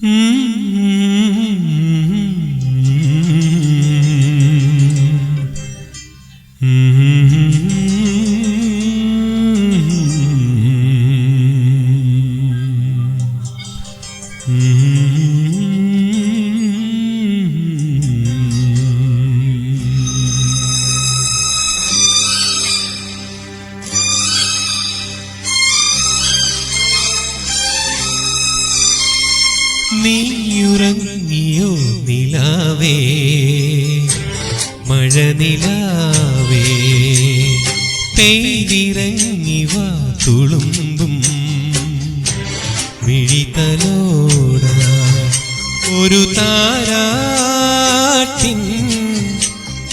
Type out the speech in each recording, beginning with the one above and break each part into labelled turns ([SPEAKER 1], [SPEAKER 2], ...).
[SPEAKER 1] Hum. നീയുറങ്ങിയോ നിലാവേ? മഴ നിലാവേ? വാ തുളുമ്പും. വിഴിതലോട ഒരു താരാട്ടിൻ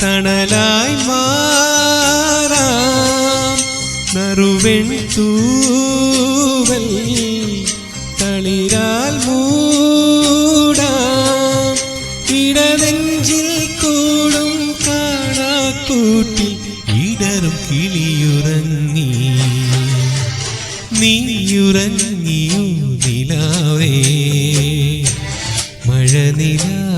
[SPEAKER 1] തണലായി മാറാം. നറുവെൺ തൂവൽ കാണാക്കൂട്ടിൽ ഇടറും കിളിയുറങ്ങി. നീയുറങ്ങിയോ നിലാവേ. മഴ നിലാവേ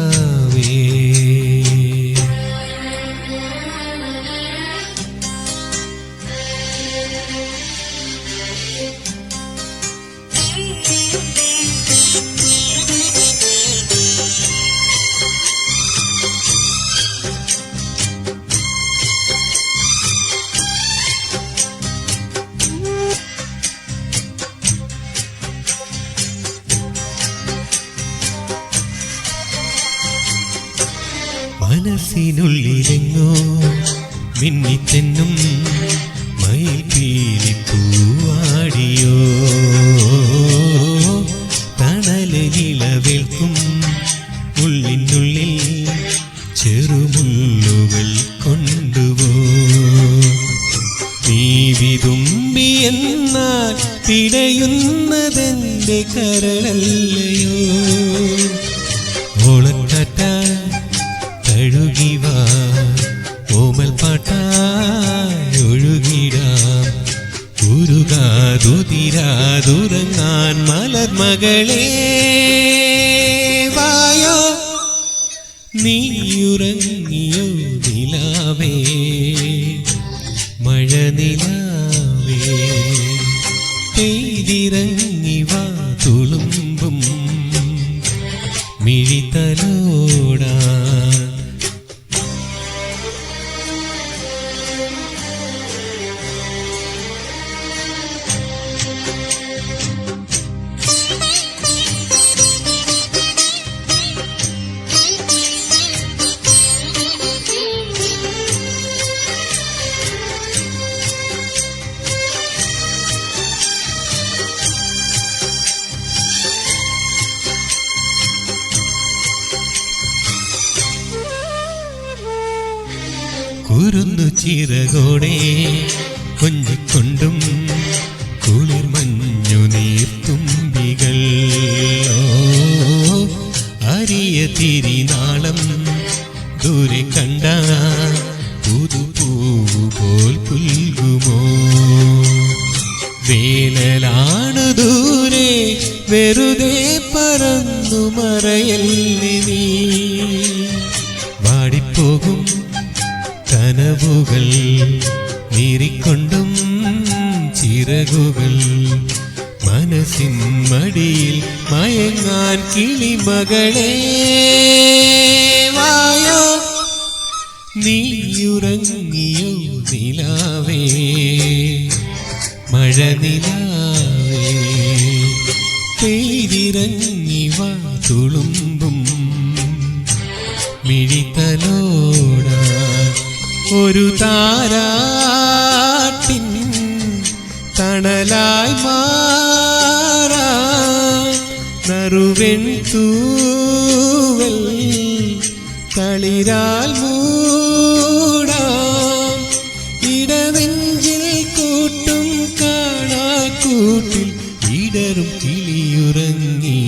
[SPEAKER 1] മനസ്സിനുള്ളിലെങ്ങോ മിന്നിത്തെന്നും മയിൽ പൂവാടിയോ തണലിളവേൽക്കും ഉള്ളിനുള്ളിൽ ചെറുമുള്ളുകൾ കൊണ്ടുപോ നീ വിതുമ്പി എന്നാൽ പിടയുന്നതെന്റെ കരളല്ലയോ? ഓളക്കാറ്റ ഉരുകാതുതിരാതുറങ്ങാൻ മലർമകളെ. വായോ നീയുറങ്ങിയോ നിലാവേ മഴ നിലാവേ. പെയ്തിറങ്ങി വാ തുളുമ്പും മിഴിതലോടാ കുരുന്നു ചിറകോടെ കൊഞ്ചിക്കൊണ്ടും കുളിർ മഞ്ഞു നീർത്തുമ്പികൾ അരിയ തിരിനാളം ദൂരെ കണ്ട പുതുപൂവ് പോൽ പുൽകുമോ? വേനലാണ് ദൂരെ വെറുതെ പറന്നു മറയല്ലേ നീ വാടിപ്പോകും കനവുകൾ നീറിക്കൊണ്ടും ചിറകുകൾ മനസ്സിൻ മടിയിൽ മയങ്ങാൻ കിളിമകളെ. വായോ നീയുറങ്ങിയോ നിലാവേ മഴ നിലാവേ പെയ്തിറങ്ങി ഒരു താരാട്ടിൻ തണലായി മാറാ. നറുവെൺ തൂവൽ തളിരാൽ മൂടാം. ഇടനെഞ്ചിൽ കൂട്ടും കാണാക്കൂട്ടിൽ ഇടറും കിളിയുറങ്ങി.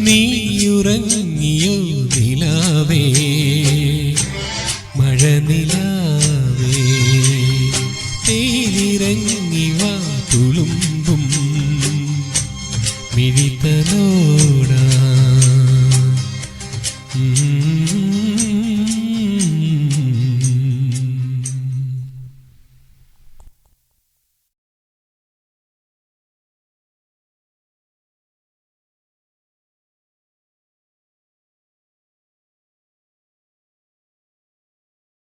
[SPEAKER 1] നീയുറങ്ങിയോ മഴ നീ വാ